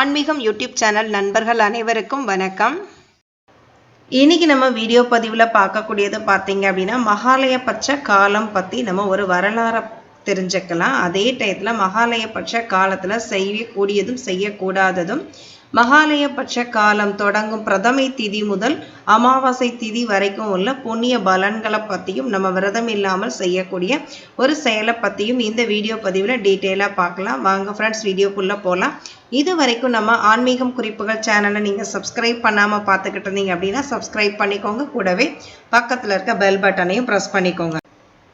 ஆன்மீகம் YouTube channel நண்பர்கள் அனைவருக்கும் வணக்கம். இன்றைக்கி நம்ம வீடியோ பதிவில் பார்க்கக்கூடியது பார்த்தீங்க அப்படின்னா மகாலயபட்ச காலம் பற்றி நம்ம ஒரு வரலாறை தெரிஞ்சுக்கலாம். அதே டயத்தில் மகாலயபட்ச காலத்தில் செய்யக்கூடியதும் செய்யக்கூடாததும் மகாலயபட்ச காலம் தொடங்கும் பிரதமை திதி முதல் அமாவாசை திதி வரைக்கும் உள்ள புண்ணிய பலன்களை பற்றியும் நம்ம விரதம் இல்லாமல் செய்யக்கூடிய ஒரு செயலை பற்றியும் இந்த வீடியோ பதிவில் டீட்டெயிலாக பார்க்கலாம். வாங்க ஃப்ரெண்ட்ஸ் வீடியோக்குள்ளே போகலாம் இது வரைக்கும் நம்ம ஆன்மீகம் குறிப்புகள் சேனலை நீங்கள் சப்ஸ்கிரைப் பண்ணாமல் பார்த்துக்கிட்டு இருந்தீங்க அப்படின்னா சப்ஸ்கிரைப் பண்ணிக்கோங்க. கூடவே பக்கத்தில் இருக்க பெல் பட்டனையும் ப்ரெஸ் பண்ணிக்கோங்க.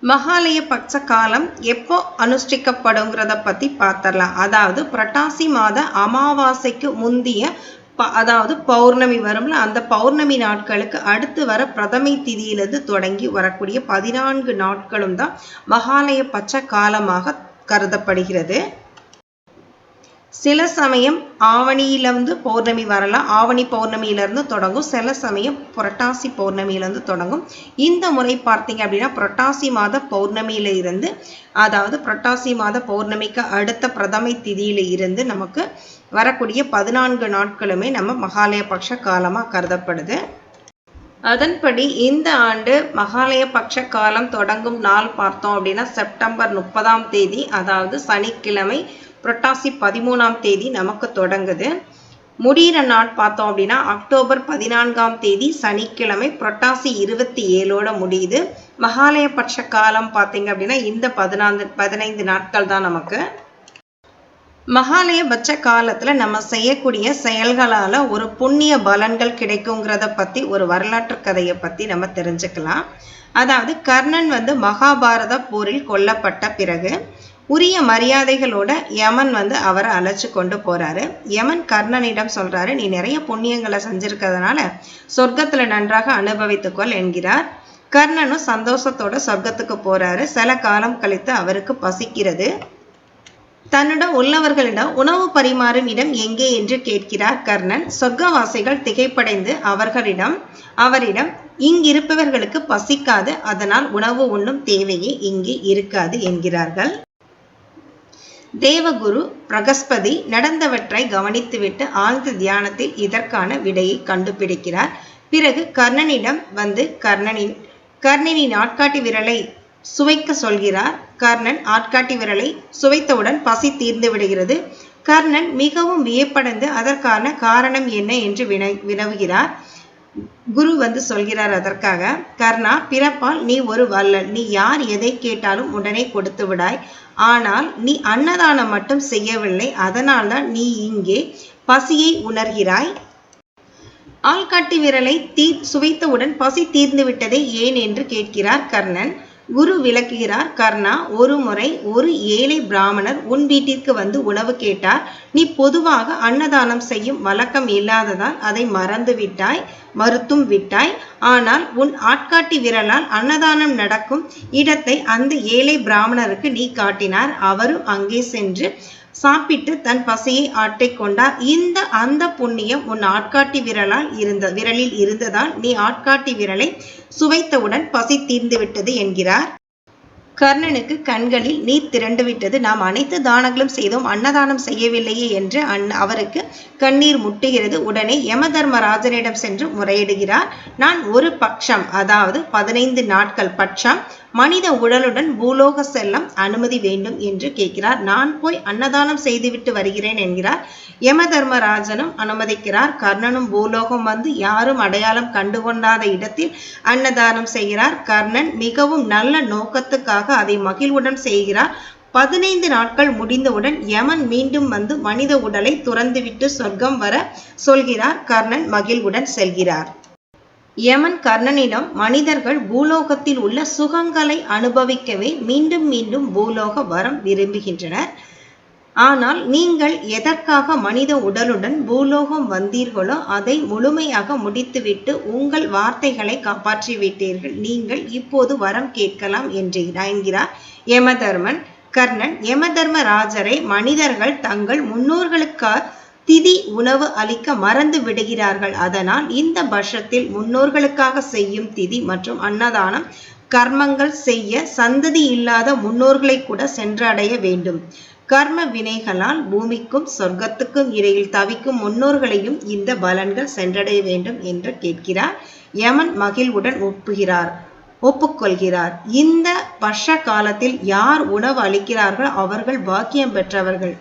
மகாலய பட்ச காலம் எப்போ அனுஷ்டிக்கப்படுங்கிறத பற்றி பார்த்துடலாம் அதாவது புரட்டாசி மாத அமாவாசைக்கு முந்திய ப அதாவது பௌர்ணமி வரும்ல அந்த பௌர்ணமி நாட்களுக்கு அடுத்து வர பிரதமை திதியிலிருந்து தொடங்கி வரக்கூடிய பதினான்கு நாட்களும் தான் மகாலய பட்ச காலமாக கருதப்படுகிறது. சில சமயம் ஆவணியிலிருந்து பௌர்ணமி வரலாம். ஆவணி பௌர்ணமியிலிருந்து தொடங்கும். சில சமயம் புரட்டாசி பௌர்ணமியிலிருந்து தொடங்கும். இந்த முறை பார்த்தீங்க அப்படின்னா புரட்டாசி மாத பௌர்ணமியில இருந்து அதாவது புரட்டாசி மாத பௌர்ணமிக்கு அடுத்த பிரதமை திதியில இருந்து நமக்கு வரக்கூடிய பதினான்கு நாட்களுமே நம்ம மகாலய பக்ஷ காலமாக கருதப்படுது. அதன்படி இந்த ஆண்டு மகாலய பட்ச காலம் தொடங்கும் நாள் பார்த்தோம் அப்படின்னா செப்டம்பர் முப்பதாம் தேதி அதாவது சனிக்கிழமை புரட்டாசி பதிமூணாம் தேதி நமக்கு தொடங்குது. முடிகிற நாள் பார்த்தோம் அப்படின்னா அக்டோபர் பதினான்காம் தேதி சனிக்கிழமை புரட்டாசி இருபத்தி ஏழோட முடியுது. மகாலயபட்ச காலம் பார்த்தீங்க அப்படின்னா இந்த பதினான்கு பதினைந்து நாட்கள் தான் நமக்கு. மகாலயபட்ச காலத்துல நம்ம செய்யக்கூடிய செயல்களால ஒரு புண்ணிய பலன்கள் கிடைக்குங்கிறத பத்தி ஒரு வரலாற்று கதையை பத்தி நம்ம தெரிஞ்சுக்கலாம். அதாவது கர்ணன் வந்து மகாபாரத போரில் கொல்லப்பட்ட பிறகு உரிய மரியாதைகளோட யமன் வந்து அவரை அழைச்சி கொண்டு போறாரு. யமன் கர்ணனிடம் சொல்றாரு நீ நிறைய புண்ணியங்களை செஞ்சிருக்கிறதுனால சொர்க்கத்துல நன்றாக அனுபவித்துக்கொள் என்கிறார். கர்ணனும் சந்தோஷத்தோட சொர்க்கத்துக்கு போறாரு. சில காலம் கழித்து அவருக்கு பசிக்கிறது. தன்னிடம் உள்ளவர்களிடம் உணவு பரிமாறும் இடம் எங்கே என்று கேட்கிறார் கர்ணன். சொர்க்கவாசிகள் திகைப்படைந்து அவர்களிடம் அவரிடம் இங்கிருப்பவர்களுக்கு பசிக்காது அதனால் உணவு உண்ணும் தேவையே இங்கே இருக்காது என்கிறார்கள். தேவகுரு பிரகஸ்பதி நடந்தவற்றை கவனித்துவிட்டு ஆழ்ந்த தியானத்தில் இதற்கான விடையை கண்டுபிடிக்கிறார். பிறகு கர்ணனிடம் வந்து கர்ணனின் கர்ணனின் ஆட்காட்டி விரலை சுவைக்க சொல்கிறார். கர்ணன் ஆட்காட்டி விரலை சுவைத்தவுடன் பசி தீர்ந்து விடுகிறது. கர்ணன் மிகவும் வியப்படைந்து அதற்கான காரணம் என்ன என்று வின வினவுகிறார். குரு வந்து சொல்கிறார் அதற்காக கர்ணா பிறப்பால் நீ ஒரு வல்லல். நீ யார் எதை கேட்டாலும் உடனே கொடுத்து விடாய். ஆனால் நீ அன்னதானம் மட்டும் செய்யவில்லை. அதனால்தான் நீ இங்கே பசியை உணர்கிறாய். ஆள்காட்டி விரலை தீ சுவைத்தவுடன் பசி தீர்ந்து விட்டதே ஏன் என்று கேட்கிறார் கர்ணன். குரு விளக்குகிறார் கர்ணா ஒரு முறை ஒரு ஏழை பிராமணர் உன் வீட்டிற்கு வந்து உணவு கேட்டார். நீ பொதுவாக அன்னதானம் செய்யும் வழக்கம் இல்லாததால் அதை மறந்து விட்டாய் மறுத்தும் விட்டாய். ஆனால் உன் ஆட்காட்டி விரலால் அன்னதானம் நடக்கும் இடத்தை அந்த ஏழை பிராமணருக்கு நீ காட்டினார். அவரும் அங்கே சென்று சாப்பிட்டு தன் பசியை ஆட்டிக் கொண்டார். இந்த அந்த புண்ணியம் உன் ஆட்காட்டி விரலால் இருந்த விரலில் இருந்ததால் நீ ஆட்காட்டி விரலை சுவைத்தவுடன் பசி தீர்ந்து விட்டது என்கிறார். கர்ணனுக்கு கண்களில் நீர் திரண்டு விட்டது நாம் அனைத்து தானங்களும் செய்தோம். அன்னதானம் செய்யவில்லையே என்று அந் அவருக்கு கண்ணீர் முட்டுகிறது. உடனே யம தர்மராஜனிடம் சென்று முறையிடுகிறார். நான் ஒரு பட்சம் அதாவது பதினைந்து நாட்கள் பட்சம் மனித உடலுடன் பூலோக செல்லம் அனுமதி வேண்டும் என்று கேட்கிறார். நான் போய் அன்னதானம் செய்துவிட்டு வருகிறேன் என்கிறார். யம தர்மராஜனும் அனுமதிக்கிறார். கர்ணனும் பூலோகம் வந்து யாரும் அடையாளம் கண்டுகொண்டாத இடத்தில் அன்னதானம் செய்கிறார். கர்ணன் மிகவும் நல்ல நோக்கத்துக்காக அதை மகிழ்வுடன் செய்கிறார். பதினைந்து நாட்கள் முடிந்தவுடன் யமன் மீண்டும் வந்து மனித உடலை துறந்துவிட்டு சொர்க்கம் வர சொல்கிறார். கர்ணன் மகிழ்வுடன் செல்கிறார். யமன் கர்ணனிடம் மனிதர்கள் பூலோகத்தில் உள்ள சுகங்களை அனுபவிக்கவே மீண்டும் மீண்டும் பூலோக வரம் விரும்புகின்றனர். ஆனால் நீங்கள் எதற்காக மனித உடலுடன் பூலோகம் வந்தீர்களோ அதை முழுமையாக முடித்துவிட்டு உங்கள் வார்த்தைகளை காப்பாற்றிவிட்டீர்கள். நீங்கள் இப்போது வரம் கேட்கலாம் என்று என்கிறார் யமதர்மன். கர்ணன் யமதர்மராஜரை மனிதர்கள் தங்கள் முன்னோர்களுக்காக திதி உணவு அளிக்க மறந்து விடுகிறார்கள். அதனால் இந்த பட்சத்தில் முன்னோர்களுக்காக செய்யும் திதி மற்றும் அன்னதானம் கர்மங்கள் செய்ய சந்ததி இல்லாத முன்னோர்களை கூட சென்றடைய வேண்டும். கர்ம வினைகளால் பூமிக்கும் சொர்க்கத்துக்கும் இடையில் தவிக்கும் முன்னோர்களையும் இந்த பலன்கள் சென்றடைய வேண்டும் என்று கேட்கிறார். யமன் மகிழ்வுடன் ஒப்புகிறார் ஒப்புக்கொள்கிறார். இந்த வருஷ காலத்தில் யார் உணவு அளிக்கிறார்கள் அவர்கள் பாக்கியம் பெற்றவர்கள்.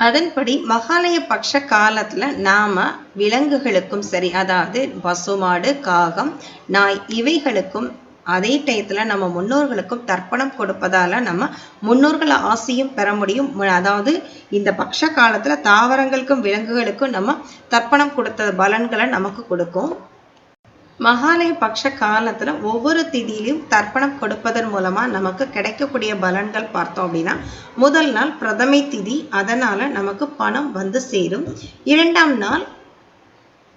அதன்படி மகாலய பட்ச காலத்துல நாம விலங்குகளுக்கும் சரி அதாவது பசுமாடு காகம் நாய் இவைகளுக்கும் அதே டயத்தில் நம்ம முன்னோர்களுக்கும் தர்ப்பணம் கொடுப்பதால நம்ம முன்னோர்கள் ஆசையும் பெற முடியும். அதாவது இந்த பக்ஷ காலத்துல தாவரங்களுக்கும் விலங்குகளுக்கும் நம்ம தர்ப்பணம் கொடுத்த பலன்களை நமக்கு கொடுக்கும். மகாலய பட்ச காலத்துல ஒவ்வொரு திதியிலும் தர்ப்பணம் கொடுப்பதன் மூலமா நமக்கு கிடைக்கக்கூடிய பலன்கள் பார்த்தோம் அப்படின்னா முதல் நாள் பிரதமை திதி அதனால நமக்கு பணம் வந்து சேரும். இரண்டாம் நாள்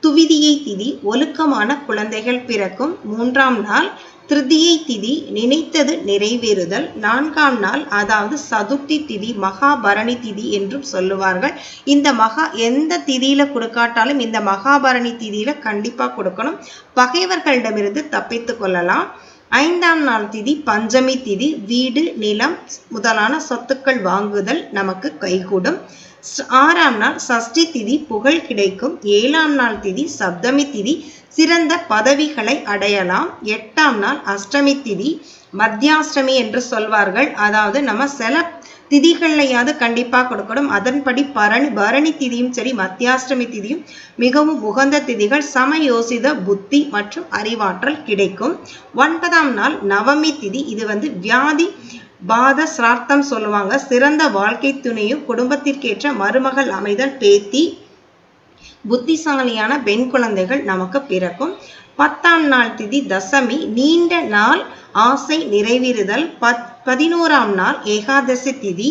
துவிதியை திதி ஒழுக்கமான குழந்தைகள் பிறக்கும். மூன்றாம் நாள் திருதியை திதி நினைத்தது நிறைவேறுதல். நான்காம் நாள் அதாவது சதுர்த்தி திதி மகாபரணி திதி என்றும் சொல்லுவார்கள். இந்த மகா எந்த திதியில கொடுக்காட்டாலும் இந்த மகாபரணி திதியில கண்டிப்பா கொடுக்கணும். பகைவர்களிடமிருந்து தப்பித்து கொள்ளலாம். ஐந்தாம் நாள் திதி பஞ்சமி திதி வீடு நிலம் முதலான சொத்துக்கள் வாங்குதல் நமக்கு கைகூடும். ஆறாம் நாள் சஷ்டி திதி புகழ் கிடைக்கும். ஏழாம் நாள் திதி சப்தமி திதி சிறந்த பதவிகளை அடையலாம். எட்டாம் நாள் அஷ்டமி திதி மத்தியாஷ்டமி என்று சொல்வார்கள். அதாவது நம்ம சில திதிகள்லையாவது கண்டிப்பாக கொடுக்கணும். அதன்படி பரணி பரணி திதியும் சரி மத்தியாஷ்டமி திதியும் மிகவும் உகந்த திதிகள். சமயோசித புத்தி மற்றும் அறிவாற்றல் கிடைக்கும். ஒன்பதாம் நாள் நவமி திதி. இது வந்து வியாதி பாத சிரார்த்தம் சொல்லுவாங்க. சிறந்த வாழ்க்கை துணையும் குடும்பத்திற்கேற்ற மருமகள் அமைதல் பேத்தி. புத்திசாலியான பெண் குழந்தைகள் நமக்கு பிறக்கும். பத்தாம் நாள் திதி தசமி நீண்ட நாள் ஆசை நிறைவேறுதல். பத் பதினோராம் நாள் ஏகாதசி திதி.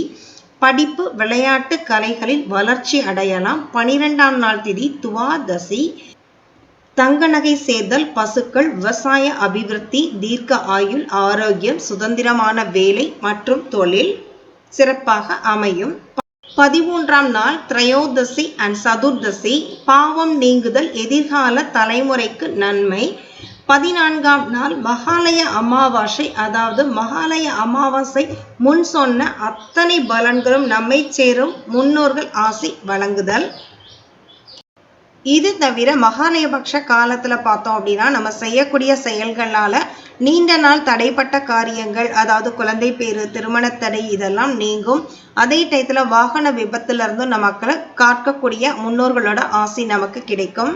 படிப்பு விளையாட்டு கலைகளில் வளர்ச்சி அடையலாம். பனிரெண்டாம் நாள் திதி துவாதசி. தங்க நகை சேர்தல் பசுக்கள் விவசாய அபிவிருத்தி தீர்க்க ஆயுள் ஆரோக்கியம் சுதந்திரமான வேலை மற்றும் தொழில் சிறப்பாக அமையும். பதிமூன்றாம் நாள் திரையோதசி அண்ட் சதுர்தசி பாவம் நீங்குதல் எதிர்கால தலைமுறைக்கு நன்மை. பதினான்காம் நாள் மகாலய அமாவாசை அதாவது மகாலய அமாவாசை முன் சொன்ன அத்தனை பலன்களும் நம்மை சேரும் முன்னோர்கள் ஆசி வழங்குதல். இது தவிர மகாலயபக்ஷ காலத்தில் பார்த்தோம் அப்படின்னா நம்ம செய்யக்கூடிய செயல்களால் நீண்ட நாள் தடைப்பட்ட காரியங்கள் அதாவது குழந்தை பேரு திருமண தடை இதெல்லாம் நீங்கும். அதே டயத்தில் வாகன விபத்துலேருந்தும் நமக்கு நமக்களை காக்கக்கூடிய முன்னோர்களோட ஆசி நமக்கு கிடைக்கும்.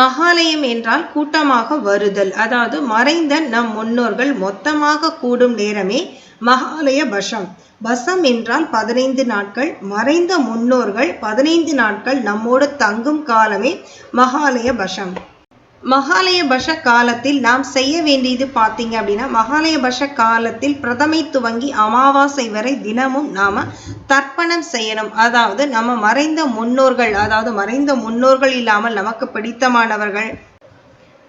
மகாலயம் என்றால் கூட்டமாக வருதல். அதாவது மறைந்த நம் முன்னோர்கள் மொத்தமாக கூடும் நேரமே மகாலய பஷம். பசம் என்றால் பதினைந்து நாட்கள். மறைந்த முன்னோர்கள் பதினைந்து நாட்கள் நம்மோடு தங்கும் காலமே மகாலய பஷம். மகாலய பஷ காலத்தில் நாம் செய்ய வேண்டியது பார்த்தீங்க அப்படின்னா மகாலய பஷ காலத்தில் பிரதமை துவங்கி அமாவாசை வரை தினமும் நாம் தர்ப்பணம் செய்யணும். அதாவது நம்ம மறைந்த முன்னோர்கள் அதாவது மறைந்த முன்னோர்கள் இல்லாமல் நமக்கு பிடித்தமானவர்கள்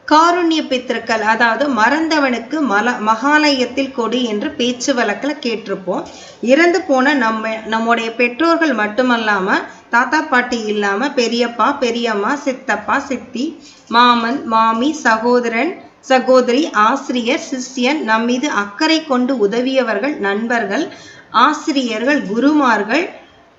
காருண்ய பித்திருக்கள் அதாவது மறந்தவனுக்கு மல மகாலயத்தில் கொடு என்று பேச்சு வழக்கில் கேட்டிருப்போம். இறந்து போன நம்ம நம்முடைய பெற்றோர்கள் மட்டுமல்லாமல் தாத்தா பாட்டி இல்லாமல் பெரியப்பா பெரியம்மா சித்தப்பா சித்தி மாமன் மாமி சகோதரன் சகோதரி ஆசிரியர் சிஷ்யன் நம்மீது அக்கறை கொண்டு உதவியவர்கள் நண்பர்கள் ஆசிரியர்கள் குருமார்கள்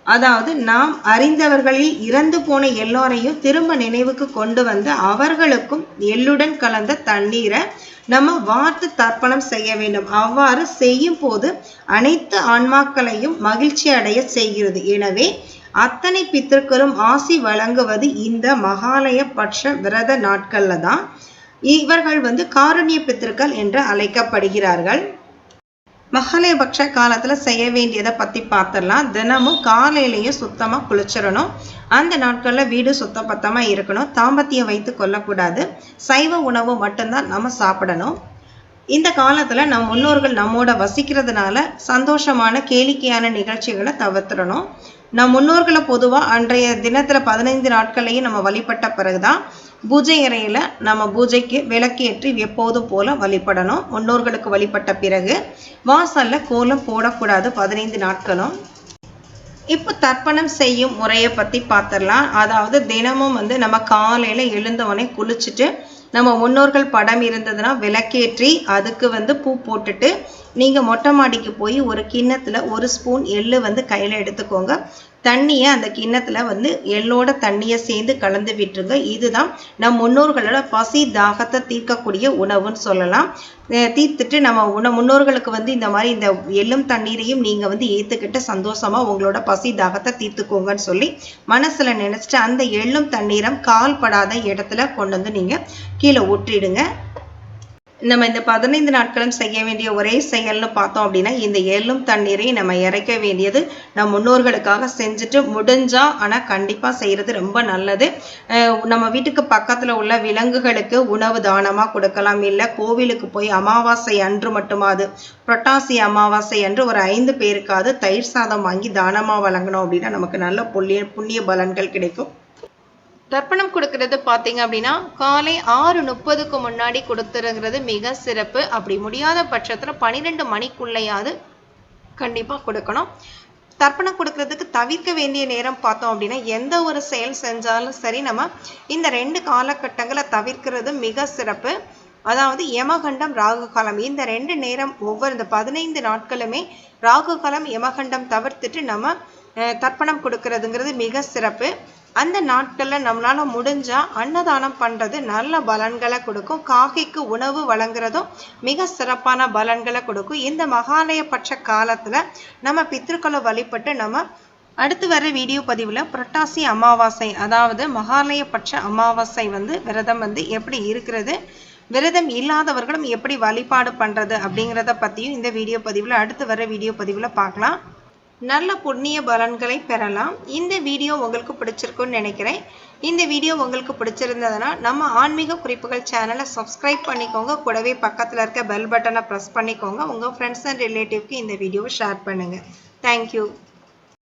அதாவது நாம் அறிந்தவர்களில் இறந்து போன எல்லோரையும் திரும்ப நினைவுக்கு கொண்டு வந்து அவர்களுக்கும் எள்ளுடன் கலந்த தண்ணீரை நம்ம வார்த்து தர்ப்பணம் செய்ய வேண்டும். அவ்வாறு செய்யும் போது அனைத்து ஆன்மாக்களையும் மகிழ்ச்சி அடைய செய்கிறது. எனவே அத்தனை பித்தர்களும் ஆசி வழங்குவது இந்த மகாலய பட்ச விரத நாட்கள்ல தான். இவர்கள் வந்து காருண்ய பித்திருக்கள் என்று அழைக்கப்படுகிறார்கள். மகாலயபக்ஷ காலத்தில் செய்ய வேண்டியதை பற்றி பார்த்துடலாம் தினமும் காலையிலேயும் சுத்தமாக குளிச்சிடணும். அந்த நாட்களில் வீடு சுத்தபத்தமா இருக்கணும். தாம்பத்தியம் வைத்து கொள்ளக்கூடாது. சைவ உணவு மட்டும்தான் நம்ம சாப்பிடணும். இந்த காலத்தில் நம் முன்னோர்கள் நம்மோட வசிக்கிறதுனால சந்தோஷமான கேளிக்கையான நிகழ்ச்சிகளை தவிர்த்துடணும். நம் முன்னோர்களை பொதுவாக அன்றைய தினத்தில் பதினைந்து நாட்களையும் நம்ம வழிபட்ட பிறகுதான் பூஜை அறையில் நம்ம பூஜைக்கு விளக்கேற்றி எப்போதும் போல வழிபடணும்? முன்னோர்களுக்கு வழிபட்ட பிறகு வாசலில் கோலம் போடக்கூடாது பதினைந்து நாட்களும். இப்போ தர்ப்பணம் செய்யும் முறையை பற்றி பார்த்துடலாம் அதாவது தினமும் வந்து நம்ம காலையில் எழுந்தவொடனே குளிச்சுட்டு நம்ம முன்னோர்கள் படம் இருந்ததுன்னா விளக்கேற்றி அதுக்கு வந்து பூ போட்டுட்டு நீங்கள் மொட்டை மாடிக்கு போய் ஒரு கிண்ணத்தில் ஒரு ஸ்பூன் எள்ளு வந்து கையில் எடுத்துக்கோங்க. தண்ணியை அந்த கிண்ணத்தில் வந்து எள்ளோட தண்ணியை சேர்ந்து கலந்து விட்டுருங்க. இதுதான் நம் முன்னோர்களோட பசி தாகத்தை தீர்க்கக்கூடிய உணவுன்னு சொல்லலாம். தீர்த்துட்டு நம்ம உண முன்னோர்களுக்கு வந்து இந்த மாதிரி இந்த எள்ளும் தண்ணீரையும் நீங்கள் வந்து ஏற்றுக்கிட்டு சந்தோஷமாக உங்களோட பசி தாகத்தை தீர்த்துக்கோங்கன்னு சொல்லி மனசில் நினச்சிட்டு அந்த எள்ளும் தண்ணீரம் கால் படாத இடத்துல கொண்டு வந்து நீங்கள் கீழே ஊற்றிடுங்க. நம்ம இந்த பதினைந்து நாட்களும் செய்ய வேண்டிய ஒரே செயல்னு பார்த்தோம் அப்படின்னா இந்த எள்ளும் தண்ணீரை நம்ம இறைக்க வேண்டியது நம் முன்னோர்களுக்காக செஞ்சுட்டு முடிஞ்சா ஆனால் கண்டிப்பாக செய்கிறது ரொம்ப நல்லது. நம்ம வீட்டுக்கு பக்கத்தில் உள்ள விலங்குகளுக்கு உணவு தானமாக கொடுக்கலாம். இல்லை கோவிலுக்கு போய் அமாவாசை அன்று மட்டுமாது புரட்டாசி அமாவாசை அன்று ஒரு ஐந்து பேருக்காவது தயிர் சாதம் வாங்கி தானமாக வழங்கணும் அப்படின்னா நமக்கு நல்ல புண்ணிய புண்ணிய பலன்கள் கிடைக்கும். தர்ப்பணம் கொடுக்கறது பார்த்தீங்க அப்படின்னா காலை ஆறு முப்பதுக்கு முன்னாடி கொடுத்துருங்கிறது மிக சிறப்பு. அப்படி முடியாத பட்சத்தில் பன்னிரெண்டு மணிக்குள்ளேயாவது கண்டிப்பாக கொடுக்கணும். தர்ப்பணம் கொடுக்கறதுக்கு தவிர்க்க வேண்டிய நேரம் பார்த்தோம் அப்படின்னா எந்த ஒரு செயல் செஞ்சாலும் சரி நம்ம இந்த ரெண்டு காலகட்டங்களை தவிர்க்கிறது மிக சிறப்பு. அதாவது யமகண்டம் ராகு காலம் இந்த ரெண்டு நேரம் ஒவ்வொரு இந்த பதினைந்து நாட்களுமே ராகு காலம் யமகண்டம் தவிர்த்துட்டு நம்ம தர்ப்பணம் கொடுக்கறதுங்கிறது மிக சிறப்பு. அந்த நாட்களில் நம்மளால் முடிஞ்சா அன்னதானம் பண்ணுறது நல்ல பலன்களை கொடுக்கும். காக்கைக்கு உணவு வழங்குறதும் மிக சிறப்பான பலன்களை கொடுக்கும். இந்த மகாலயபட்ச காலத்தில் நம்ம பித்ருக்களை வழிபட்டு நம்ம அடுத்து வர வீடியோ பதிவில் புரட்டாசி அமாவாசை அதாவது மகாலயபட்ச அமாவாசை வந்து விரதம் வந்து எப்படி இருக்கிறது விரதம் இல்லாதவர்களும் எப்படி வழிபாடு பண்ணுறது அப்படிங்கிறத பற்றியும் இந்த வீடியோ பதிவில் அடுத்து வர வீடியோ பதிவில் பார்க்கலாம். நல்ல புண்ணிய பலன்களை பெறலாம். இந்த வீடியோ உங்களுக்கு பிடிச்சிருக்குன்னு நினைக்கிறேன். இந்த வீடியோ உங்களுக்கு பிடிச்சிருந்ததுன்னா நம்ம ஆன்மீக குறிப்புகள் சேனலை சப்ஸ்கிரைப் பண்ணிக்கோங்க. கூடவே பக்கத்தில் இருக்க பெல் பட்டனை ப்ரெஸ் பண்ணிக்கோங்க. உங்கள் ஃப்ரெண்ட்ஸ் அண்ட் ரிலேட்டிவ்க்கு இந்த வீடியோவை ஷேர் பண்ணுங்கள் தேங்க்யூ